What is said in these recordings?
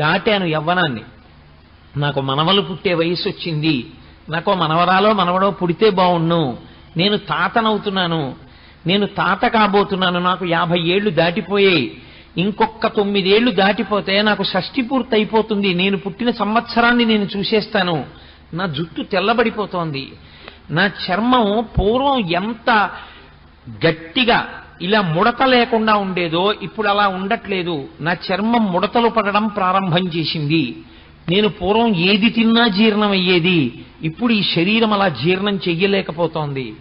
దాటాను యవ్వనాన్ని. నాకు మనవలు పుట్టే వయసు వచ్చింది నాకు మనవరాలో మనవడో పుడితే బాగుండు నేను తాతనవుతున్నాను. నేను తాత కాబోతున్నాను. నాకు యాభై ఏళ్ళు దాటిపోయాయి. ఇంకొక తొమ్మిదేళ్ళు దాటిపోతే నాకు షష్టి పూర్తి అయిపోతుంది నేను పుట్టిన సంవత్సరాన్ని నేను చూసేస్తాను. నా జుట్టు తెల్లబడిపోతోంది. నా చర్మం పూర్వం ఎంత గట్టిగా ఇలా ముడత లేకుండా ఉండేదో ఇప్పుడు అలా ఉండట్లేదు. నా చర్మం ముడతలు పడడం ప్రారంభం చేసింది. నేను పూర్వం ఏది తిన్నా జీర్ణం అయ్యేది. ఇప్పుడు ఈ శరీరం అలా జీర్ణం చెయ్యలేకపోతోంది.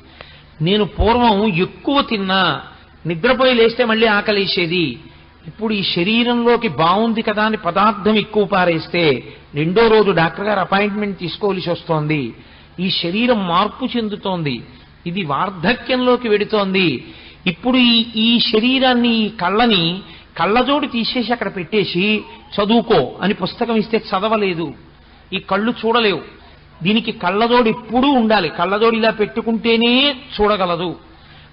నేను పూర్వం ఎక్కువ తిన్నా నిద్రపోయి లేస్తే మళ్ళీ ఆకలేసేది. ఇప్పుడు ఈ శరీరంలోకి బాగుంది కదా అని పదార్థం ఎక్కువ పారేస్తే రెండో రోజు డాక్టర్ గారు అపాయింట్మెంట్ తీసుకోవలసి వస్తోంది. ఈ శరీరం మార్పు చెందుతోంది. ఇది వార్ధక్యంలోకి వెడుతోంది. ఇప్పుడు ఈ ఈ శరీరాన్ని ఈ కళ్ళని కళ్ళజోడు తీసేసి అక్కడ పెట్టేసి చదువుకో అని పుస్తకం ఇస్తే చదవలేదు. ఈ కళ్ళు చూడలేవు. దీనికి కళ్ళజోడు ఎప్పుడూ ఉండాలి. కళ్ళజోడు ఇలా పెట్టుకుంటేనే చూడగలదు.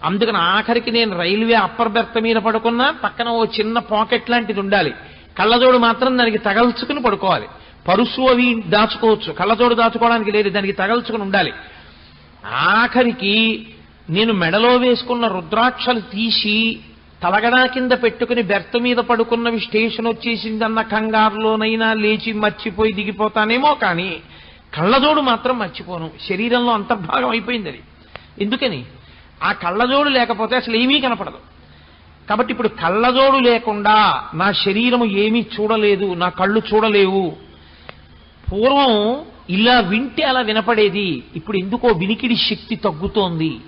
అందుకని ఆఖరికి నేను రైల్వే అప్పర్ బెర్త్ మీద పడుకున్నా పక్కన ఓ చిన్న పాకెట్ లాంటిది ఉండాలి. కళ్ళజోడు మాత్రం దానికి తగల్చుకుని పడుకోవాలి. పరుసు అవి దాచుకోవచ్చు. కళ్ళజోడు దాచుకోవడానికి లేదు దానికి తగల్చుకుని ఉండాలి. ఆఖరికి నేను మెడలో వేసుకున్న రుద్రాక్షలు తీసి తలగడా కింద పెట్టుకుని బెర్త్ మీద పడుకున్నవి స్టేషన్ వచ్చేసిందన్న కంగారులోనైనా లేచి మర్చిపోయి దిగిపోతానేమో కానీ కళ్ళజోడు మాత్రం మర్చిపోను. శరీరంలో అంతర్భాగం అయిపోయింది అది ఎందుకని? ఆ కళ్ళజోడు లేకపోతే అసలు ఏమీ కనపడదు. కాబట్టి ఇప్పుడు కళ్ళజోడు లేకుండా నా శరీరము ఏమీ చూడలేదు నా కళ్ళు చూడలేవు. పూర్వం ఇలా వింటే అలా వినపడేది ఇప్పుడు ఎందుకో వినికిడి శక్తి తగ్గుతోంది.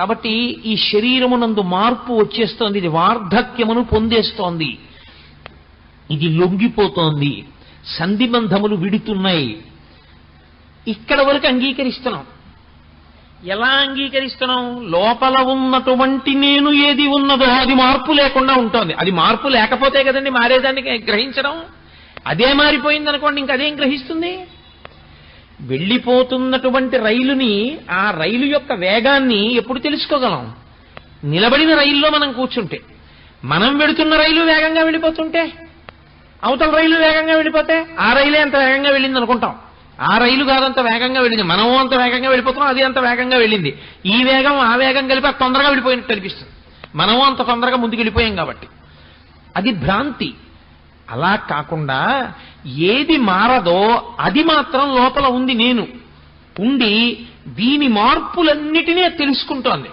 కాబట్టి ఈ శరీరమునందు మార్పు వచ్చేస్తోంది ఇది వార్ధక్యమును పొందేస్తోంది. ఇది లొంగిపోతోంది సంధిబంధములు విడుతున్నాయి. ఇక్కడ వరకు అంగీకరిస్తున్నాం. ఎలా అంగీకరిస్తున్నాం? లోపల ఉన్నటువంటి నేను ఏది ఉన్నదో అది మార్పు లేకుండా ఉంటుంది. అది మార్పు లేకపోతే కదండి మారేదాన్ని గ్రహించడం? అదే మారిపోయింది అనుకోండి ఇంక అదేం గ్రహిస్తుంది? వెళ్ళిపోతున్నటువంటి రైలుని ఆ రైలు యొక్క వేగాన్ని ఎప్పుడు తెలుసుకోగలం? నిలబడిన రైల్లో మనం కూర్చుంటే మనం వెడుతున్న రైలు వేగంగా వెళ్ళిపోతుంటే అవతల రైలు వేగంగా వెళ్ళిపోతే ఆ రైలే అంత వేగంగా వెళ్ళింది అనుకుంటాం ఆ రైలు కాదంత వేగంగా వెళ్ళింది మనము అంత వేగంగా వెళ్ళిపోతున్నాం అది అంత వేగంగా వెళ్ళింది. ఈ వేగం ఆ వేగం కలిపి తొందరగా వెళ్ళిపోయినట్టు అనిపిస్తుంది. మనము అంత తొందరగా ముందుకు వెళ్ళిపోయాం కాబట్టి. అది భ్రాంతి. అలా కాకుండా ఏది మారదో అది మాత్రం లోపల ఉంది నేను. ఉండి దీని మార్పులన్నిటినీ తెలుసుకుంటోంది.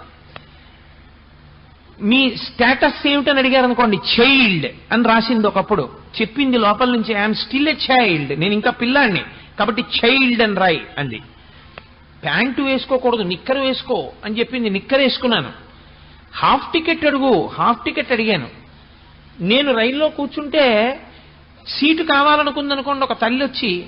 మీ స్టేటస్ ఏమిటని అడిగారు అనుకోండి చైల్డ్ అని రాసింది ఒకప్పుడు. చెప్పింది లోపల నుంచి ఐఎమ్ స్టిల్ ఎ చైల్డ్ నేను ఇంకా పిల్లాడిని కాబట్టి చైల్డ్ అని రాయి అంది. ప్యాంటు వేసుకోకూడదు నిక్కరు వేసుకో అని చెప్పింది నిక్కర్ వేసుకున్నాను. హాఫ్ టికెట్ అడుగు హాఫ్ టికెట్ అడిగాను. నేను రైల్లో కూర్చుంటే సీటు కావాలనుకుందనుకోండి ఒక తల్లి వచ్చి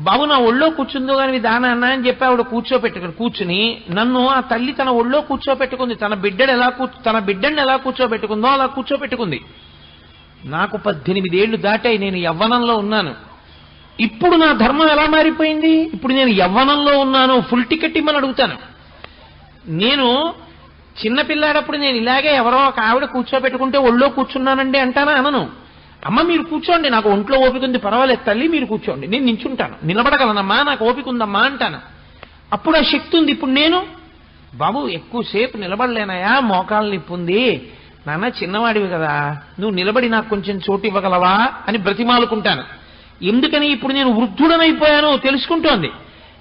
బాబు నా ఒళ్ళో కూర్చుందో కానీ దానా అన్న? అని చెప్పి ఆవిడ కూర్చోపెట్టుకుని కూర్చుని నన్ను ఆ తల్లి తన ఒళ్ళో కూర్చోపెట్టుకుంది. తన బిడ్డను ఎలా తన బిడ్డని ఎలా కూర్చోబెట్టుకుందో అలా కూర్చోపెట్టుకుంది. నాకు పద్దెనిమిదేళ్ళు దాటాయి నేను యవ్వనంలో ఉన్నాను. ఇప్పుడు నా ధర్మం ఎలా మారిపోయింది? ఇప్పుడు నేను యవ్వనంలో ఉన్నాను ఫుల్ టికెట్ ఇమ్మని అడుగుతాను. నేను చిన్నపిల్లాడప్పుడు నేను ఇలాగే ఎవరో ఒక ఆవిడ కూర్చోబెట్టుకుంటే ఒళ్ళో కూర్చున్నానండి అంటానా అనను. అమ్మ మీరు కూర్చోండి నాకు ఒంట్లో ఓపిక ఉంది పర్వాలేదు తల్లి మీరు కూర్చోండి. నేను నించుంటాను. నిలబడగలనమ్మా నాకు ఓపిక ఉందమ్మా అంటాను. అప్పుడు ఆ శక్తి ఉంది. ఇప్పుడు నేను బాబు ఎక్కువసేపు నిలబడలేనయా మోకాలు నిప్పుంది. నాన్న చిన్నవాడివి కదా నువ్వు నిలబడి నాకు కొంచెం చోటు ఇవ్వగలవా అని బ్రతిమాలుకుంటాను. ఎందుకని ఇప్పుడు నేను వృద్ధుడనైపోయాను తెలుసుకుంటోంది.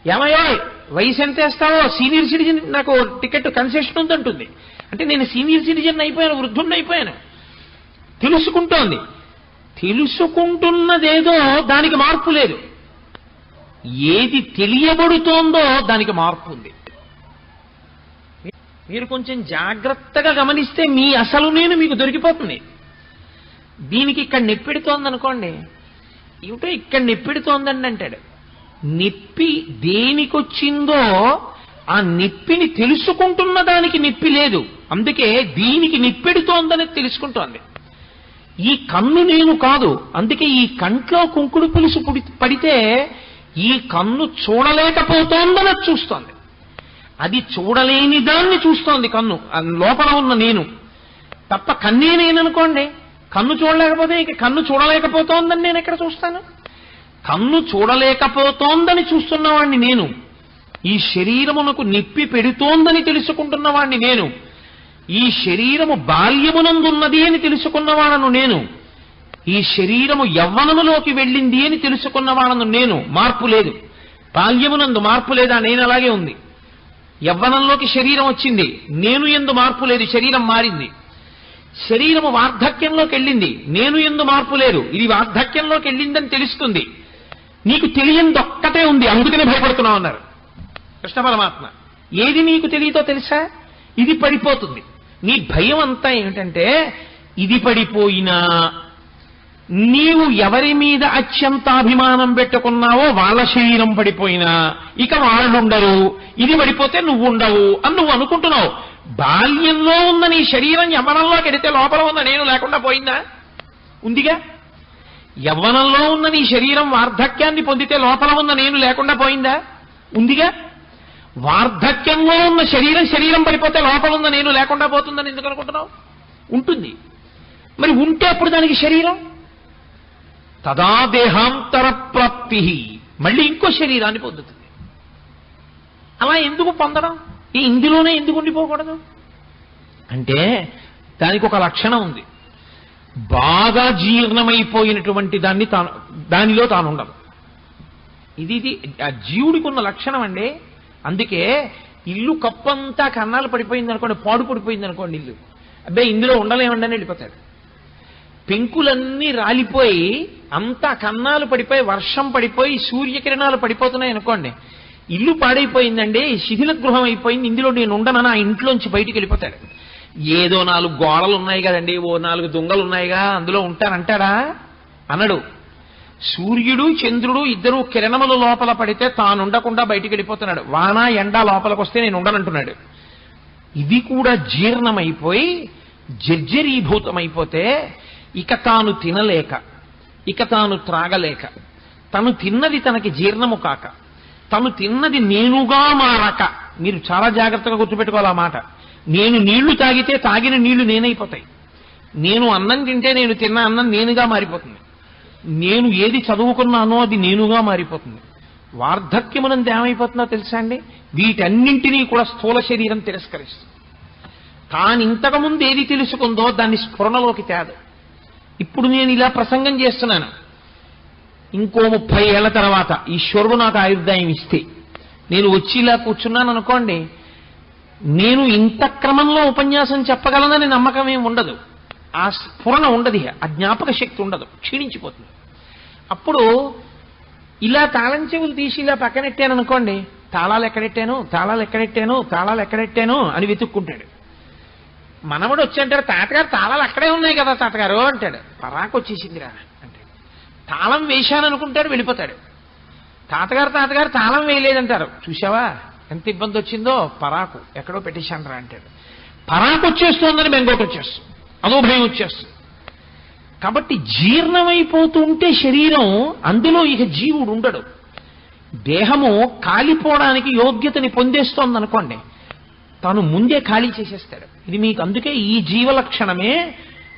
ఏమయ్యా వయసు ఎంత వేస్తావో? సీనియర్ సిటిజన్ నాకు టికెట్ కన్సెషన్ ఉందంటుంది. అంటే నేను సీనియర్ సిటిజన్ అయిపోయాను వృద్ధుడిని అయిపోయాను తెలుసుకుంటోంది. తెలుసుకుంటున్నదేదో దానికి మార్పు లేదు. ఏది తెలియబడుతోందో దానికి మార్పు ఉంది. మీరు కొంచెం జాగ్రత్తగా గమనిస్తే మీ అసలు నేను మీకు దొరికిపోతుంది. దీనికి ఇక్కడ నెప్పెడుతోంది అనుకోండి ఏమిటో ఇక్కడ నెప్పెడుతోందండి అంటాడు. నిప్పి దేనికొచ్చిందో ఆ నిప్పిని తెలుసుకుంటున్న దానికి నిప్పి లేదు. అందుకే దీనికి నిప్పెడుతోందని తెలుసుకుంటోంది. ఈ కన్ను నేను కాదు. అందుకే ఈ కంట్లో కుంకుడు పులుసు పడితే ఈ కన్ను చూడలేకపోతోందని చూస్తోంది. అది చూడలేని దాన్ని చూస్తోంది కన్ను. లోపల ఉన్న నేను. తప్ప కన్నే నేననుకోండి కన్ను చూడలేకపోతే ఇక కన్ను చూడలేకపోతోందని నేను ఎక్కడ చూస్తాను? కన్ను చూడలేకపోతోందని చూస్తున్నవాణ్ణి నేను. ఈ శరీరమునకు నిప్పి పెడుతోందని తెలుసుకుంటున్నవాణ్ణి నేను. ఈ శరీరము బాల్యమునందున్నది అని తెలుసుకున్నవాడను నేను. ఈ శరీరము యవ్వనములోకి వెళ్ళింది అని తెలుసుకున్నవాడను నేను. మార్పు లేదు. బాల్యమునందు మార్పు లేదా నేను అలాగే ఉంది. యవ్వనంలోకి శరీరం వచ్చింది. నేను ఎందు మార్పు లేదు. శరీరం మారింది. శరీరము వార్ధక్యంలోకి వెళ్ళింది. నేను ఎందు మార్పు లేదు. ఇది వార్ధక్యంలోకి వెళ్ళిందని తెలుస్తుంది. నీకు తెలియంది ఒక్కటే ఉంది. అందుకనే భయపడుతున్నావు అన్నారు. కృష్ణ పరమాత్మ ఏది నీకు తెలియదో తెలుసా? ఇది పడిపోతుంది. నీ భయం అంతా ఏమిటంటే ఇది పడిపోయినా నీవు ఎవరి మీద అత్యంత అభిమానం పెట్టుకున్నావో వాళ్ళ శరీరం పడిపోయినా ఇక వాళ్ళుండరు. ఇది పడిపోతే నువ్వు ఉండవు అని నువ్వు అనుకుంటున్నావు. బాల్యంలో ఉన్న నీ శరీరం యవ్వనంలో ఎడితే లోపల ఉన్న నేను లేకుండా పోయిందా? ఉందిగా? యవ్వనంలో ఉన్న నీ శరీరం వార్ధక్యాన్ని పొందితే లోపల ఉన్న నేను లేకుండా పోయిందా? ఉందిగా? వార్ధక్యంలో ఉన్న శరీరం శరీరం పడిపోతే లోపల ఉన్న నేను లేకుండా పోతుందని ఎందుకు అనుకుంటున్నావు? ఉంటుంది. మరి ఉంటే అప్పుడు దానికి శరీరం? తదా దేహాంతర ప్రాప్తి. మళ్ళీ ఇంకో శరీరాన్ని పొందుతుంది. అలా ఎందుకు పొందడం? ఈ ఇందులోనే ఎందుకు ఉండిపోకూడదు? అంటే దానికి ఒక లక్షణం ఉంది. బాగా జీర్ణమైపోయినటువంటి దాన్ని తాను దానిలో తాను ఉండదు ఇది ఇది ఆ జీవుడికి ఉన్న లక్షణం అండి. అందుకే ఇల్లు కప్పంతా కన్నాలు పడిపోయింది అనుకోండి పాడు పడిపోయింది అనుకోండి ఇల్లు. అబ్బాయి ఇందులో ఉండలేమండి అని వెళ్ళిపోతాడు. పెంకులన్నీ రాలిపోయి అంతా కన్నాలు పడిపోయి వర్షం పడిపోయి సూర్యకిరణాలు పడిపోతున్నాయి అనుకోండి. ఇల్లు పాడైపోయిందండి శిథిల గృహం అయిపోయింది ఇందులో నేను ఉండనని ఆ ఇంట్లోంచి బయటికి వెళ్ళిపోతాడు. ఏదో నాలుగు గోడలు ఉన్నాయి కదండి ఓ నాలుగు దొంగలు ఉన్నాయిగా అందులో ఉంటానంటాడా? అనడు. సూర్యుడు చంద్రుడు ఇద్దరు కిరణములు లోపల పడితే తానుండకుండా బయటికి వెళ్ళిపోతున్నాడు. వాన ఎండ లోపలికి వస్తే నేను ఉండనంటున్నాడు. ఇది కూడా జీర్ణమైపోయి జర్జరీభూతమైపోతే ఇక తాను తినలేక ఇక తాను త్రాగలేక తను తిన్నది తనకి జీర్ణము కాక తను తిన్నది నేనుగా మారక. మీరు చాలా జాగ్రత్తగా గుర్తుపెట్టుకోవాలి ఆ మాట. నేను నీళ్ళు తాగితే తాగిన నీళ్ళు నేనైపోతాయి. నేను అన్నం తింటే నేను తిన్న అన్నం నేనుగా మారిపోతుంది. నేను ఏది చదువుకున్నానో అది నేనుగా మారిపోతుంది. వార్ధక్యమునందు ఏమైపోతుందో తెలుసా అండి? వీటన్నింటినీ కూడా స్థూల శరీరం తిరస్కరిస్తుంది. తాను ఇంతకుముందు ఏది తెలుసుకుందో దాన్ని స్ఫురణలోకి తేదు. ఇప్పుడు నేను ఇలా ప్రసంగం చేస్తున్నాను. ఇంకో ముప్పై ఏళ్ళ తర్వాత ఈశ్వరుడు నాకు ఆయుర్దాయం ఇస్తే నేను వచ్చి ఇలా కూర్చున్నాను అనుకోండి నేను ఇంత క్రమంలో ఉపన్యాసం చెప్పగలనని నమ్మకం ఏమి ఉండదు. ఆ స్ఫురణ ఉండదు ఆ జ్ఞాపక శక్తి ఉండదు క్షీణించిపోతుంది. అప్పుడు ఇలా తాళం చెవులు తీసి ఇలా పక్కనెట్టాను అనుకోండి తాళాలు ఎక్కడెట్టాను తాళాలు ఎక్కడెట్టాను తాళాలు ఎక్కడెట్టాను అని వెతుక్కుంటాడు. మనవడు వచ్చి అంటాడు తాతగారు తాళాలు అక్కడే ఉన్నాయి కదా తాతగారు అంటాడు. పరాకు వచ్చేసిందిరా అంటే తాళం వేశాను అనుకుంటాడు వెళ్ళిపోతాడు. తాతగారు తాతగారు తాళం వేయలేదంటారు. చూసావా ఎంత ఇబ్బంది వచ్చిందో? పరాకు. ఎక్కడో పెట్టేశానరా అంటాడు. పరాకు వచ్చేస్తోందని బెంగోటి వచ్చేస్తుంది. అదో భయం వచ్చేస్తుంది. కాబట్టి జీర్ణమైపోతుంటే శరీరం అందులో ఇక జీవుడు ఉండడు. దేహము కాలిపోవడానికి యోగ్యతని పొందేస్తోంది అనుకోండి తాను ముందే ఖాళీ చేసేస్తాడు. ఇది మీకు అందుకే ఈ జీవ లక్షణమే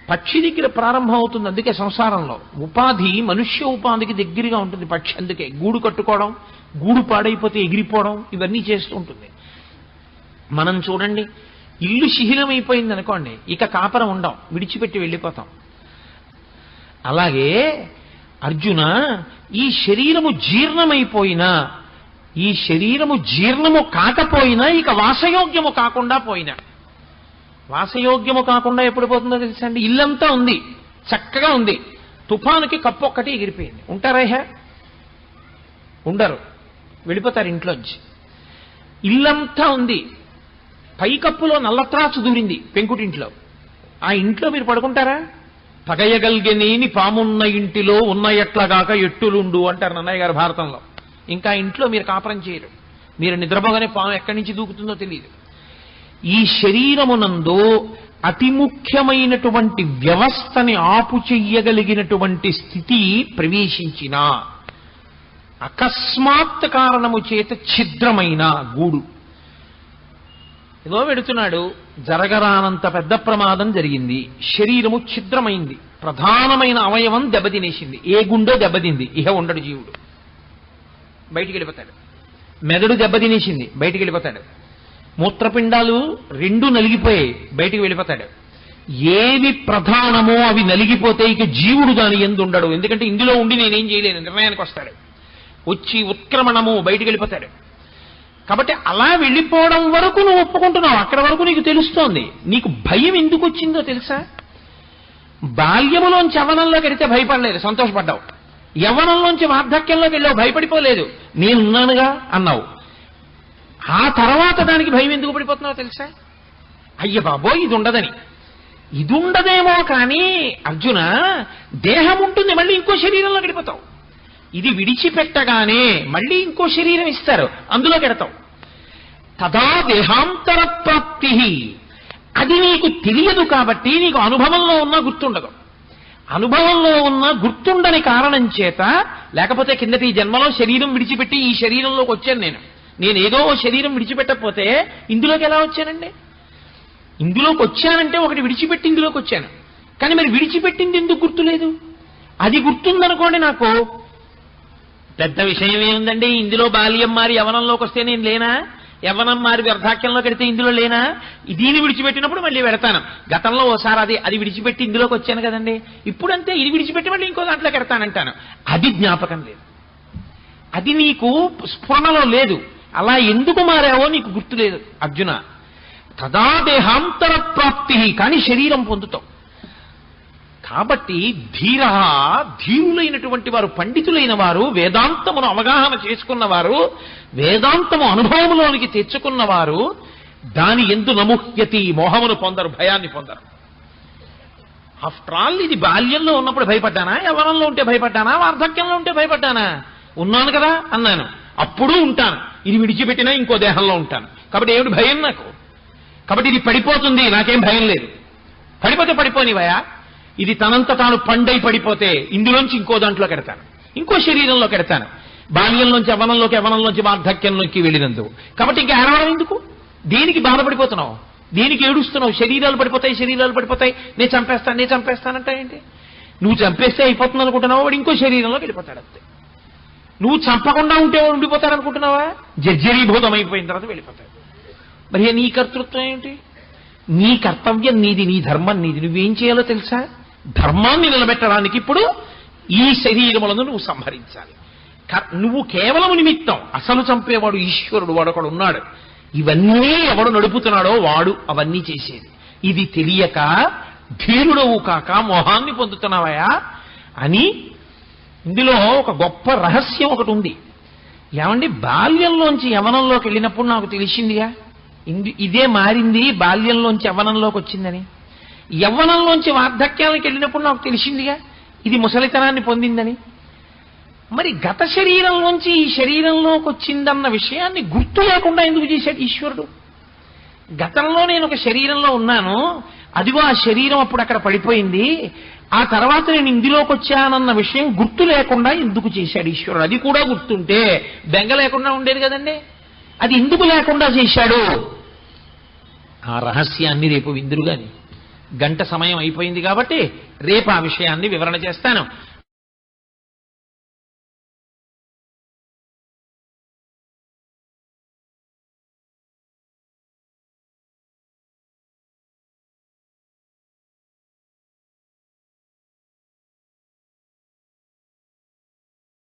పక్షి దగ్గర ప్రారంభం అవుతుంది అందుకే సంసారంలో ఉపాధి మనుష్య ఉపాధికి దగ్గరగా ఉంటుంది. పక్షి అందుకే గూడు కట్టుకోవడం గూడు పాడైపోతే ఎగిరిపోవడం ఇవన్నీ చేస్తూ ఉంటుంది. మనం చూడండి ఇల్లు శిథిలమైపోయింది అనుకోండి ఇక కాపరం ఉండం విడిచిపెట్టి వెళ్ళిపోతాం. అలాగే అర్జున ఈ శరీరము జీర్ణమైపోయినా ఈ శరీరము జీర్ణము కాకపోయినా ఇక వాసయోగ్యము కాకుండా పోయినా. వాసయోగ్యము కాకుండా ఎప్పుడు పోతుందో తెలుసండి? ఇల్లంతా ఉంది. చక్కగా ఉంది. తుఫానుకి కప్పు ఒక్కటి ఎగిరిపోయింది. ఉంటారా ఉండరు. వెళ్ళిపోతారు ఇంట్లోంచి. ఇల్లంతా ఉంది. పైకప్పులో నల్లత్రాసు దూరింది పెంకుటింట్లో. ఆ ఇంట్లో మీరు పడుకుంటారా? పగయగల్గెనీని పామున్న ఇంటిలో ఉన్న ఎట్లగాక ఎట్టులుండు అంటారు నన్నయ్య గారు భారతంలో. ఇంకా ఇంట్లో మీరు కాపురం చేయరు. మీరు నిద్రపోగానే పాము ఎక్కడి నుంచి దూకుతుందో తెలియదు. ఈ శరీరమునందు అతి ముఖ్యమైనటువంటి వ్యవస్థని ఆపు చెయ్యగలిగినటువంటి స్థితి ప్రవేశించిన అకస్మాత్ కారణము చేత ఛిద్రమైన గూడు. ఏదో వెడుతున్నాడు జరగరానంత పెద్ద ప్రమాదం జరిగింది. శరీరము ఛిద్రమైంది. ప్రధానమైన అవయవం దెబ్బతినేసింది. ఏ గుండో దెబ్బతింది? ఇహ ఉండడు జీవుడు. బయటికి వెళ్ళిపోతాడు. మెదడు దెబ్బతినేసింది. బయటికి వెళ్ళిపోతాడు. మూత్రపిండాలు రెండు నలిగిపోయాయి. బయటికి వెళ్ళిపోతాడు. ఏవి ప్రధానమో అవి నలిగిపోతే ఇక జీవుడు దాని ఎందు ఉండడు. ఎందుకంటే ఇందులో ఉండి నేనేం చేయలేను. నిర్ణయానికి వస్తాడు. వచ్చి ఉత్క్రమణము బయటికి వెళ్ళిపోతాడు. కాబట్టి అలా వెళ్ళిపోవడం వరకు నువ్వు ఒప్పుకుంటున్నావు. అక్కడ వరకు నీకు తెలుస్తోంది. నీకు భయం ఎందుకు వచ్చిందో తెలుసా? బాల్యములోంచి యవనంలోకి వెడితే భయపడలేదు సంతోషపడ్డావు. యవనంలోంచి వార్ధక్యంలోకి వెళ్ళావు భయపడిపోలేదు. నేనున్నానుగా అన్నావు. ఆ తర్వాత దానికి భయం ఎందుకు పడిపోతున్నావు తెలుసా? అయ్య బాబో ఇది ఉండదని. ఇది ఉండదేమో కానీ అర్జున దేహం ఉంటుంది మళ్ళీ ఇంకో శరీరంలో గడిపోతావు ఇది విడిచిపెట్టగానే మళ్ళీ ఇంకో శరీరం ఇస్తారు. అందులో పెడతాం తదా దేహాంతర ప్రాప్తి. అది నీకు తెలియదు కాబట్టి నీకు అనుభవంలో ఉన్న గుర్తుండదు. అనుభవంలో ఉన్న గుర్తుండని కారణం చేత లేకపోతే కిందటి జన్మలో శరీరం విడిచిపెట్టి ఈ శరీరంలోకి వచ్చాను నేను. నేనేదో ఓ శరీరం విడిచిపెట్టకపోతే ఇందులోకి ఎలా వచ్చానండి? ఇందులోకి వచ్చానంటే ఒకటి విడిచిపెట్టి ఇందులోకి వచ్చాను. కానీ మరి విడిచిపెట్టింది ఎందుకు గుర్తులేదు? అది గుర్తుందనుకోండి నాకు పెద్ద విషయం ఏముందండి? ఇందులో బాల్యం మారి యవనంలోకి వస్తే నేను లేనా? యవనం మారి వ్యర్థాక్యంలో కడితే ఇందులో లేనా? దీన్ని విడిచిపెట్టినప్పుడు మళ్ళీ పెడతాను. గతంలో ఓసారి అది అది విడిచిపెట్టి ఇందులోకి వచ్చాను కదండి. ఇప్పుడంతే ఇది విడిచిపెట్టి మళ్ళీ ఇంకో దాంట్లో పెడతానంటాను అది జ్ఞాపకం లేదు. అది నీకు స్ఫురణలో లేదు. అలా ఎందుకు మారావో నీకు గుర్తులేదు అర్జున. తదా దేహాంతర ప్రాప్తి కానీ శరీరం పొందుతావు. కాబట్టి ధీర ధీరులైనటువంటి వారు పండితులైన వారు వేదాంతమును అవగాహన చేసుకున్నవారు వేదాంతము అనుభవములోనికి తెచ్చుకున్నవారు దాని ఎందు నముహ్యతి మోహమును పొందరు భయాన్ని పొందరు. ఆఫ్టర్ ఆల్ ఇది బాల్యంలో ఉన్నప్పుడు భయపడ్డానా? యవనంలో ఉంటే భయపడ్డానా? వార్ధక్యంలో ఉంటే భయపడ్డానా? ఉన్నాను కదా? అన్నాను. అప్పుడు ఉంటాను. ఇది విడిచిపెట్టినా ఇంకో దేహంలో ఉంటాను. కాబట్టి ఏమిటి భయం నాకు? కాబట్టి ఇది పడిపోతుంది. నాకేం భయం లేదు. పడిపోతే పడిపోనివయా ఇది తనంత తాను పండై పడిపోతే ఇందులోంచి ఇంకో దాంట్లో కడతాను. ఇంకో శరీరంలో కెడతాను. బాల్యంలోంచి అవనంలోకి అవనంలోంచి వార్ధక్యంలోకి వెళ్ళినందుకు. కాబట్టి ఇంకా ఏడవడం ఎందుకు? దేనికి బాధపడిపోతున్నావు? దేనికి ఏడుస్తున్నావు? శరీరాలు పడిపోతాయి శరీరాలు పడిపోతాయి. నేను చంపేస్తాను నేను చంపేస్తానంటే ఏంటి? నువ్వు చంపేస్తే అయిపోతుంది అనుకుంటున్నావా? వాడు ఇంకో శరీరంలోకి వెళ్ళిపోతాడు అంతే. నువ్వు చంపకుండా ఉంటే వాడు ఉండిపోతాడు అనుకుంటున్నావా? జర్జరీభూతం అయిపోయిన తర్వాత వెళ్ళిపోతాడు. మరి నీ కర్తృత్వం ఏంటి? నీ కర్తవ్యం నీది నీ ధర్మం నీది. నువ్వేం చేయాలో తెలుసా? ధర్మాన్ని నిలబెట్టడానికి ఇప్పుడు ఈ శరీరములను నువ్వు సంహరించాలి. నువ్వు కేవలం నిమిత్తం అసలు చంపేవాడు ఈశ్వరుడు వాడు ఒకడు ఉన్నాడు. ఇవన్నీ ఎవడు నడుపుతున్నాడో వాడు అవన్నీ చేసేది. ఇది తెలియక ధీరుడవు కాక మోహాన్ని పొందుతున్నావయా అని ఇందులో ఒక గొప్ప రహస్యం ఒకటి ఉంది. ఏమండి బాల్యంలోంచి యవనంలోకి వెళ్ళినప్పుడు నాకు తెలిసిందిగా? ఇదే మారింది బాల్యంలోంచి యవ్వనంలోకి వచ్చిందని. యవ్వనంలోంచి వార్ధక్యానికి వెళ్ళినప్పుడు నాకు తెలిసిందిగా ఇది ముసలితనాన్ని పొందిందని. మరి గత శరీరంలోంచి ఈ శరీరంలోకి వచ్చిందన్న విషయాన్ని గుర్తు లేకుండా ఎందుకు చేశాడు ఈశ్వరుడు? గతంలో నేను ఒక శరీరంలో ఉన్నాను అదిగో ఆ శరీరం అప్పుడు అక్కడ పడిపోయింది ఆ తర్వాత నేను ఇందులోకి వచ్చానన్న విషయం గుర్తు లేకుండా ఎందుకు చేశాడు ఈశ్వరుడు? అది కూడా గుర్తుంటే బెంగ లేకుండా ఉండేది కదండి. అది ఎందుకు లేకుండా చేశాడు? ఆ రహస్యాన్ని రేపు విందురుగాని. గంట సమయం అయిపోయింది కాబట్టి రేపు ఆ విషయాన్ని వివరణ చేస్తాను.